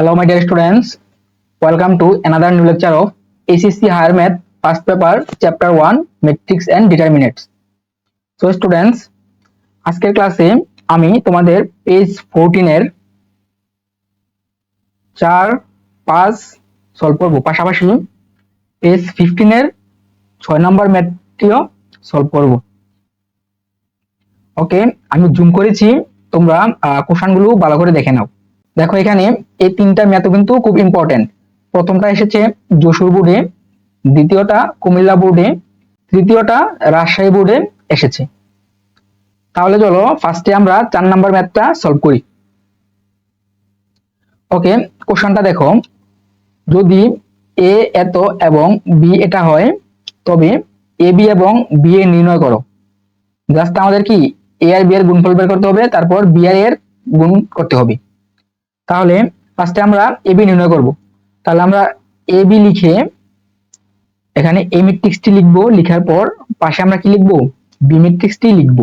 Hello, my dear students. Welcome to another new lecture of ACC Higher Math First Paper Chapter 1 Matrix and Determinants. So, students, আজকের ক্লাসে আমি তোমাদের page fourteen এর চার পাঁচ solve করব পাশাপাশি পেজ ফিফটিন এর ছয় নম্বর ম্যাথটিও সলভ করব ওকে আমি জুম করেছি তোমরা কোশ্চানগুলো ভালো করে দেখে নাও দেখো এখানে এই তিনটা ম্যাথও কিন্তু খুব ইম্পর্টেন্ট প্রথমটা এসেছে যশোর বোর্ডে, দ্বিতীয়টা কুমিল্লা বোর্ডে, তৃতীয়টা রাজশাহী বোর্ডে এসেছে। তাহলে চলো ফার্স্টে আমরা চার নাম্বার ম্যাথটা সলভ করি। ওকে কোশ্চেনটা দেখো। যদি এ এত এবং বি এটা হয়, তবে এ বি এবং বি এ নির্ণয় করো। জাস্ট আমাদের কি এ আর বি এর গুণফল বের করতে হবে, তারপর বি আর এর গুণ করতে হবে। তাহলে ফার্স্টে আমরা এ বি নির্ণয় করব। তাহলে আমরা এ বি লিখে এখানে এ ম্যাট্রিক্সটি লিখব। লিখার পর পাশে আমরা কি লিখব? বি ম্যাট্রিক্সটি লিখব।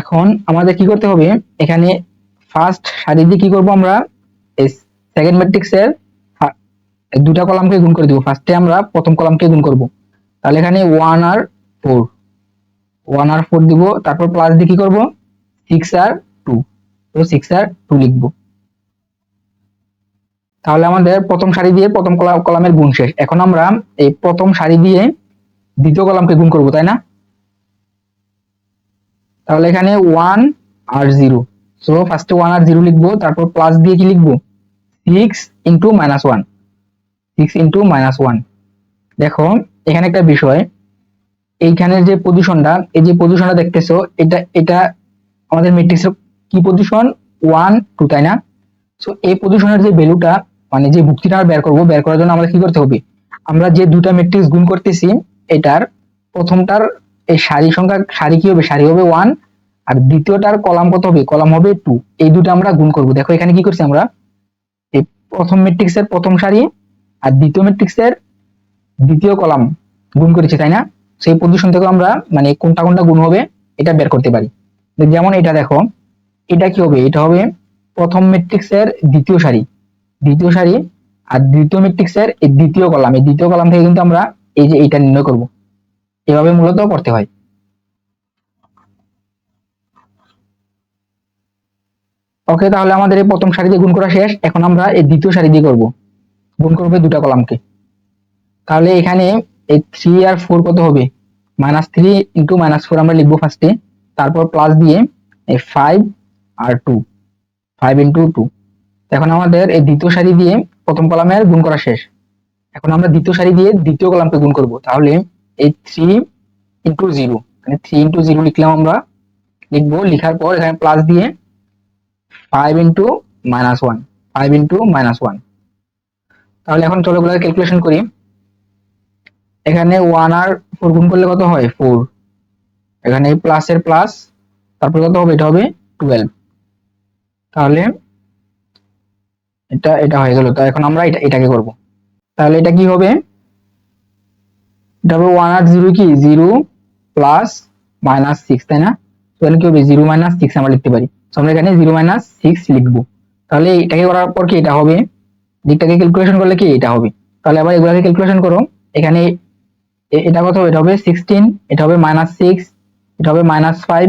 এখন আমাদের কি করতে হবে? এখানে ফার্স্ট সারি দিয়ে কি করব আমরা? এই সেকেন্ড ম্যাট্রিক্সের দুটা কলামকে গুণ করে দিব। ফার্স্টে আমরা প্রথম কলামকে গুণ করব। তাহলে এখানে ওয়ান আর ফোর ওয়ান আর ফোর দিব। তারপর প্লাস দিয়ে কি করব? সিক্স আর টু তো সিক্স আর টু লিখব। তাহলে আমাদের প্রথম সারি দিয়ে প্রথম কলামের গুণ শেষ। এখন আমরা এই প্রথম সারি দিয়ে দ্বিতীয় কলামকে গুণ করব, তাই না? তাহলে এখানে ওয়ান আর জিরো সো ফার্স্টে ওয়ান আর জিরো লিখব, তারপর প্লাস দিয়ে কি লিখব? Six into minus one six into minus one দেখো, এখানে একটা বিষয় এইখানের যে পজিশনটা এই যে পজিশনটা দেখতেছো, এটা এটা আমাদের ম্যাট্রিক্সের কি পজিশন ওয়ান টু তাই না? সো এই পজিশনের যে ভ্যালুটা মানে যে ভুক্তিটা আমরা বের করব, বের করার জন্য আমাদের কি করতে হবে? আমরা যে দুটা ম্যাট্রিক্স গুণ করতেছি, এটার প্রথমটার এই সারি সংখ্যা, সারি কি হবে? সারি হবে ওয়ান আর দ্বিতীয়টার কলাম কত হবে? কলাম হবে টু এই দুটো আমরা গুণ করব। দেখো এখানে কি করছি আমরা? এই প্রথম ম্যাট্রিক্সের প্রথম সারি আর দ্বিতীয় ম্যাট্রিক্সের দ্বিতীয় কলাম গুণ করেছি, তাই না? সেই পজিশন থেকে আমরা মানে কোনটা কোনটা গুণ হবে, এটা বের করতে পারি। যেমন এটা দেখো, এটা কি হবে? এটা হবে প্রথম ম্যাট্রিক্সের দ্বিতীয় সারি। দ্বিতীয় সারি আর দ্বিতীয় ম্যাট্রিক্সের এই দ্বিতীয় কলাম এই দ্বিতীয় কলাম থেকে কিন্তু আমরা এই যে এইটা নির্ণয় করব। এভাবে মূলত করতে হয়। ওকে তাহলে আমাদের এই প্রথম সারি দিয়ে গুণ করা শেষ। এখন আমরা এই দ্বিতীয় সারি দিয়ে করব। গুণ করবে দুটা কলামকে তাহলে এখানে এই থ্রি আর ফোর কত হবে? Minus three into minus four আমরা লিখব ফার্স্টে তারপর প্লাস দিয়ে এই ফাইভ আর টু ফাইভ ইন্টু টু এখন আমাদের এই দ্বিতীয় সারি দিয়ে প্রথম কলামের গুণ করা শেষ। এখন আমরা দ্বিতীয় সারি দিয়ে দ্বিতীয় কলামকে গুণ করব। তাহলে এই থ্রি ইন্টু জিরো মানে থ্রি ইন্টু জিরো লিখলাম আমরা। লিখব, লিখার পর এখানে প্লাস দিয়ে five into minus one five into minus one তাহলে এখন চলো গুলো ক্যালকুলেশন করি। এখানে ওয়ান আর ফোর গুণ করলে কত হয়? ফোর এখানে প্লাসের প্লাস তারপর কত হবে? এটা হবে টুয়েলভ তাহলে এটা এটা হয়ে গেল। তো এখন আমরা এটা, এটাকে করব। তাহলে এটা কি হবে? এটা হবে ওয়ান আর জিরো কি? জিরো প্লাস মাইনাস সিক্স তাই না? তাহলে কি হবে? জিরো মাইনাস সিক্স আমরা লিখতে পারি। আমরা এখানে জিরো মাইনাস সিক্স লিখব। তাহলে এটাকে করার পর কি এটা হবে? দিকটাকে ক্যালকুলেশন করলে কি এটা হবে? তাহলে আবার এগুলাকে ক্যালকুলেশন করো। এখানে এটা কত? হবে এটা হবে সিক্সটিন এটা হবে মাইনাস সিক্স এটা হবে মাইনাস ফাইভ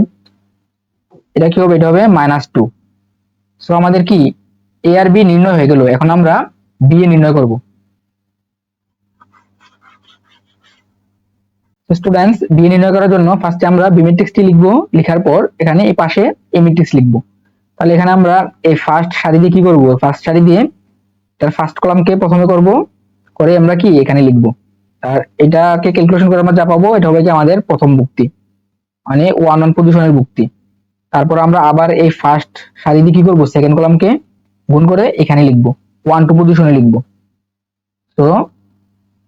এটা কি হবে? এটা হবে মাইনাস টু সো আমাদের কি এ আর বি নির্ণয় হয়ে গেল। এখন আমরা বি এ নির্ণয় করব। স্টুডেন্টস বি নির্ণয় করার জন্য ফার্স্টে আমরা বি ম্যাট্রিক্সটি লিখব। লেখার পর এখানে এই পাশে এ ম্যাট্রিক্স লিখব। তাহলে এখানে আমরা এই ফার্স্ট সারি দিয়ে কি করব? ফার্স্ট সারি দিয়ে তার ফার্স্ট কলামকে প্রথমে করব। করে আমরা কি এখানে লিখব। আর এটাকে ক্যালকুলেশন করে আমরা যা পাবো, এটা হবে কি আমাদের প্রথম ভুক্তি। মানে ওয়ান ওয়ান পজিশনের ভুক্তি। তারপর আমরা আবার এই ফার্স্ট সারি দিয়ে কি করব? সেকেন্ড কলামকে গুণ করে এখানে লিখব। ওয়ান টু পজিশনে লিখব। তো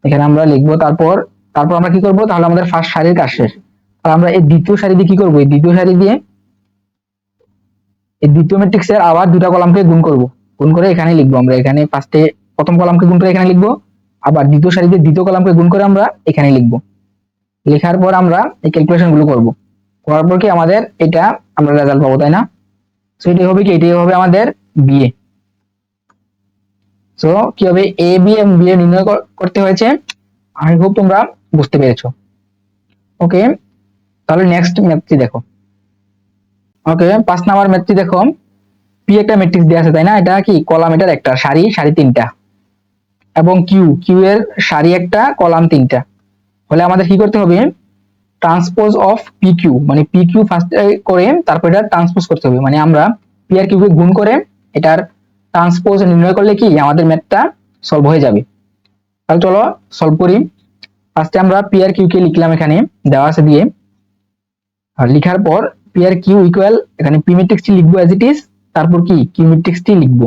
এখানে আমরা লিখব, তারপর তারপর আমরা কি করব? তাহলে আমাদের ফার্স্ট সারির কাজ শেষ। তাহলে আমরা এই দ্বিতীয় সারি দিয়ে কি করব? এই দ্বিতীয় সারি দিয়ে এই দ্বিতীয় ম্যাট্রিক্সের আবার দুটা কলামকে গুণ করব। গুণ করে এখানে লিখব আমরা। এখানে ফার্স্টে প্রথম কলামকে গুণ করে এখানে লিখব। আবার দ্বিতীয় সারি দিয়ে দ্বিতীয় কলামকে গুণ করে আমরা এখানে লিখব। লেখার পর আমরা এই ক্যালকুলেশনগুলো করব। করার পর কি আমাদের এটা আমরা রেজাল্ট পাবো, তাই না? সো এটাই হবে কি? এটাই হবে আমাদের বিএ সো কি হবে এ বি এবং বি নির্ণয় করতে হয়েছে? আই হোপ তোমরা বুঝতে পেরেছ। ওকে তাহলে নেক্সট ম্যাথটি দেখো। ওকে পাঁচ নাম্বার ম্যাথটি দেখো। পি একটা ম্যাট্রিক্স দেওয়া আছে, তাই না? এটা কি? কলাম এটার একটা, সারি সারি তিনটা। এবং কিউ কিউ এর সারি একটা, কলাম তিনটা। হলে আমাদের কি করতে হবে? ট্রান্সপোজ অফ পি কিউ মানে পি কিউ ফার্স্ট করে তারপর এটা ট্রান্সপোজ করতে হবে। মানে আমরা পি আর কিউ কে গুণ করে এটার ট্রান্সপোজ নির্ণয় করলে কি? আমাদের ম্যাথটা সলভ হয়ে যাবে। তাহলে চলো সলভ করি। ফার্স্টে আমরা পি আর কিউ কে লিখলাম এখানে, দেওয়া আছে দিয়ে। আর লিখার পর পি আর কিউ ইকুয়াল এখানে পি ম্যাট্রিক্সটি লিখব অ্যাজ ইট ইজ তারপর কি? কিউ ম্যাট্রিক্সটি লিখব।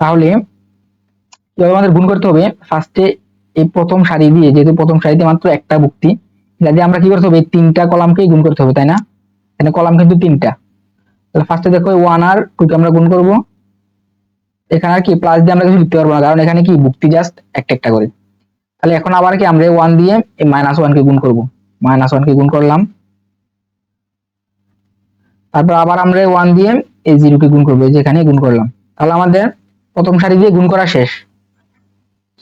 তাহলে কীভাবে আমাদের গুণ করতে হবে। ফার্স্টে এই প্রথম সারি দিয়ে, যেহেতু প্রথম সারিতে মাত্র একটা ভুক্তি, এটা দিয়ে আমরা কি করতে হবে? তিনটা কলামকেই গুণ করতে হবে, তাই না? এখানে কলাম কিন্তু তিনটা। তাহলে ফার্স্টে দেখো ওয়ান আর টু কে আমরা গুণ করব। এখানে আর কি প্লাস দিয়ে আমরা কিছু লিখতে পারব না, কারণ এখানে কি ভুক্তি জাস্ট একটা একটা করে। তাহলে এখন আবার কি আমরা ওয়ান দিয়ে এই মাইনাস ওয়ান কে গুণ করব। মাইনাস ওয়ান কে গুণ করলাম। তারপর আবার আমরা ওয়ান দিয়ে এই জিরো কে গুণ করব, এই যে এখানে গুণ করলাম। তাহলে আমাদের প্রথম সারি দিয়ে গুণ করা শেষ।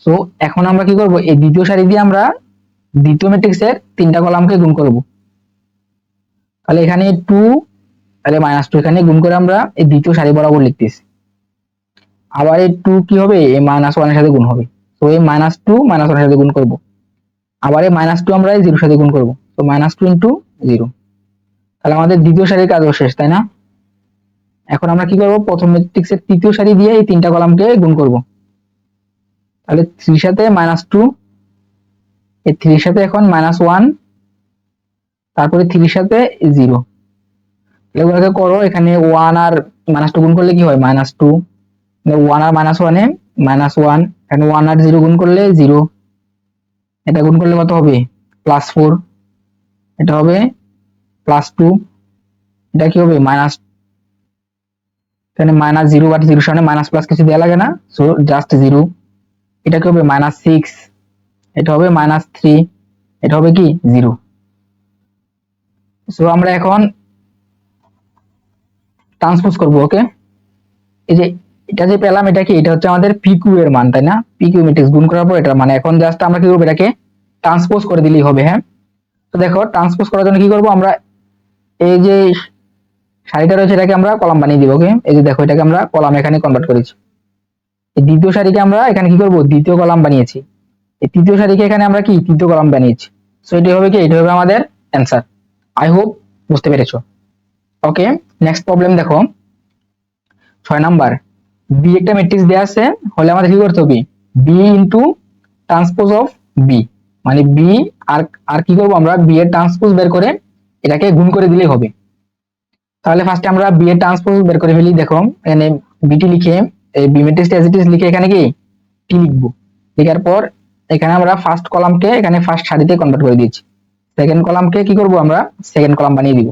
সো এখন আমরা কি করব? এই দ্বিতীয় সারি দিয়ে আমরা দ্বিতীয় ম্যাট্রিক্সের তিনটা কলামকে গুণ করব। তাহলে এখানে টু তাহলে মাইনাস টু এখানে গুণ করে আমরা এই দ্বিতীয় সারি বরাবর লিখতেছি। আবার এই টু কি হবে? এই মাইনাস ওয়ানের সাথে গুণ হবে। তো এই মাইনাস টু মাইনাস ওয়ানের সাথে গুণ করব। আবার এই মাইনাস টু আমরা জিরোর সাথে গুণ করব। তো মাইনাস টু ইন্টু জিরো তাহলে আমাদের দ্বিতীয় সারির কাজও শেষ, তাই না? এখন আমরা কি করব? প্রথম ম্যাট্রিক্সের তৃতীয় সারি দিয়ে এই তিনটা কলামকে গুণ করব। তাহলে থ্রির সাথে মাইনাস টু এই থ্রির সাথে এখন মাইনাস ওয়ান তারপরে থ্রির সাথে জিরো এগুলোকে করো, এখানে ওয়ান আর মাইনাস টু গুণ করলে কি হয়? মাইনাস টু ওয়ান আর মাইনাস ওয়ানে মাইনাস ওয়ান এখানে ওয়ান আর জিরো গুণ করলে জিরো এটা গুণ করলে কত হবে? প্লাস ফোর এটা হবে প্লাস টু এটা কি হবে? মাইনাস এখানে মাইনাস জিরো বাট জিরো সামনে মাইনাস প্লাস কিছু দেওয়া লাগে না। সো জাস্ট জিরো এটা কি হবে? মাইনাস সিক্স এটা হবে মাইনাস থ্রি এটা হবে কি? জিরো সো আমরা এখন ট্রান্সপোজ করব ওকে এই যে এটা যে পেলাম, এটা কি? এটা হচ্ছে আমাদের পিকিউ এর মান, তাই না? পিকিউ ম্যাট্রিক্স গুণ করার পর এটা মানে। এখন জাস্ট আমরা কি করব? এটাকে ট্রান্সপোজ করে দিলেই হবে হ্যাঁ? তো দেখো ট্রান্সপোজ করার জন্য কি করব? আমরা এই যে সারিটা রয়েছে, এটাকে আমরা কলাম বানিয়ে দিব ওকে এই যে দেখো, এটাকে আমরা কলাম এখানে কনভার্ট করেছি এই দ্বিতীয় সারিকে আমরা এখানে কি করব? দ্বিতীয় কলাম বানিয়েছি। এই তৃতীয় সারিকে এখানে আমরা কি? তৃতীয় কলাম বানিয়েছি। সো এটি হবে কি? এটা হবে আমাদের অ্যান্সার আই হোপ বুঝতে পেরেছ। ওকে নেক্সট প্রবলেম দেখো। ছয় নাম্বার বি একটা ম্যাট্রিক্স দেওয়া আছে, হলে আমাদের কি করতে হবে? B into transpose of B মানে বি আর আর কি করব আমরা? বি এর ট্রান্সপোজ বের করে এটাকে গুণ করে দিলেই হবে। তাহলে ফার্স্টে আমরা বি এর ট্রান্সপোজ বের করে ফেলি, দেখো, এখানে বিটি লিখে, এই B matrix as it is লিখে এখানে কি? টি লিখব। লেখার পর এখানে আমরা ফার্স্ট কলামকে এখানে ফার্স্ট সারিতে কনভার্ট করে দিয়েছি। সেকেন্ড কলামকে কি করব আমরা? সেকেন্ড কলাম বানিয়ে দিব।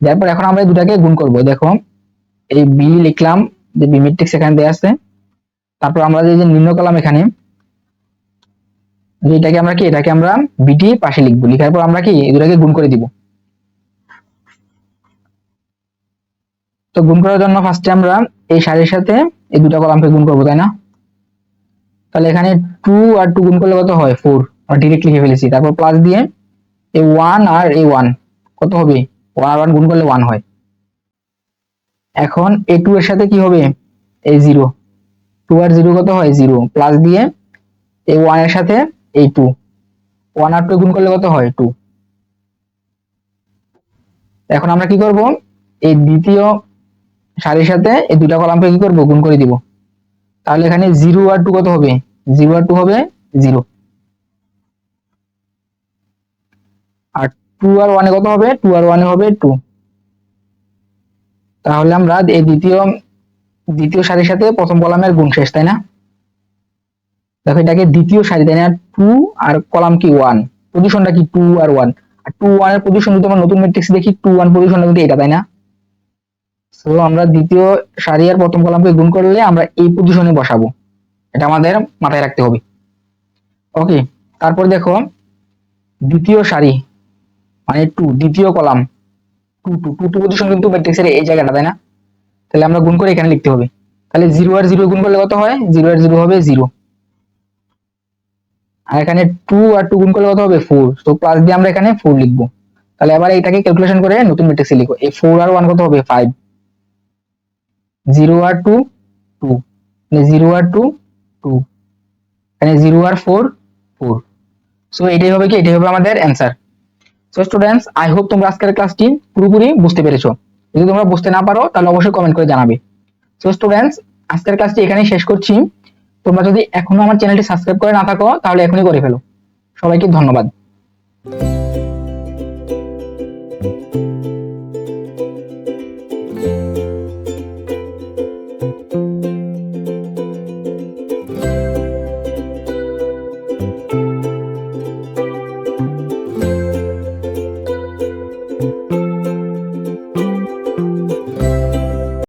তারপর এখন আমরা দুটাকে গুণ করব। দেখো, এই বি লিখলাম যে বি ম্যাট্রিক্স এখানে আছে। তারপর আমরা যে নিম্ন কলাম এখানে এটাকে আমরা কি? এটাকে আমরা বিটি পাশে লিখব। লিখার পর আমরা কি? দুটাকে গুণ করে দিব। তো গুণ করার জন্য ফার্স্টে আমরা এই সারির সাথে এই দুটা কলামকে গুণ করব, তাই না? তাহলে এখানে টু আর টু গুণ করলে কত হয়? ফোর আর ডিরেক্ট লিখে ফেলেছি। তারপর প্লাস দিয়ে এই ওয়ান আর এই ওয়ান কত হবে? ওয়ান আর ওয়ান গুণ করলে ওয়ান হয়। এখন এ টু এর সাথে কি হবে? এই জিরো টু আর জিরো কত হয়? জিরো প্লাস দিয়ে এই ওয়ানের সাথে এই টু ওয়ান আর টু গুণ করলে কত হয়? টু এখন আমরা কি করব? এই দ্বিতীয় সারির সাথে এই দুটা কলামকে কি করব? গুণ করে দিব। তাহলে এখানে জিরো আর টু কত হবে? জিরো আর টু হবে জিরো আর টু আর ওয়ানে কত হবে? টু আর ওয়ানে হবে টু তাহলে আমরা এই দ্বিতীয় দ্বিতীয় সারির সাথে প্রথম কলামের গুণ শেষ, তাই না? দেখো এটাকে দ্বিতীয় সারি, তাই না? টু আর কলাম কি? ওয়ান। পজিশনটা কি? টু আর ওয়ান। আর টু ওয়ানের পজিশন যদি আমরা নতুন ম্যাট্রিক্স দেখি, টু ওয়ান পজিশনটা কিন্তু এটা, তাই না? সো আমরা দ্বিতীয় সারি আর প্রথম কলামকে গুণ করলে আমরা এই পজিশনে বসাবো। এটা আমাদের মাথায় রাখতে হবে। ওকে তারপর দেখো, দ্বিতীয় সারি মানে টু, দ্বিতীয় column. Two two two two position কিন্তু ম্যাট্রিক্সের এই জায়গাটা, তাই না? তাহলে আমরা গুণ করে এখানে লিখতে হবে। তাহলে জিরো আর জিরো গুণ করলে কত হয়? জিরো আর জিরো হবে জিরো আর এখানে টু আর টু গুণ করলে কত হবে? ফোর তো প্লাস দিয়ে আমরা এখানে ফোর লিখব। তাহলে এবার এটাকে ক্যালকুলেশন করে নতুন ম্যাট্রিক্সে লিখো এই ফোর আর ওয়ান কত হবে? ফাইভ জিরো আর টু টু জিরো আর টু টু এখানে জিরো আর ফোর ফোর সো এটাই হবে কি? এটাই হবে আমাদের answer so students I hope তোমরা আজকের ক্লাসটি পুরোপুরি বুঝতে পেরেছ। যদি তোমরা বুঝতে না পারো, তাহলে অবশ্যই কমেন্ট করে জানাবে। সো স্টুডেন্টস আজকের ক্লাসটি এখানেই শেষ করছি। তোমরা যদি এখনও আমার চ্যানেলটি সাবস্ক্রাইব করে না থাকো, তাহলে এখনই করে ফেলো। সবাইকে ধন্যবাদ।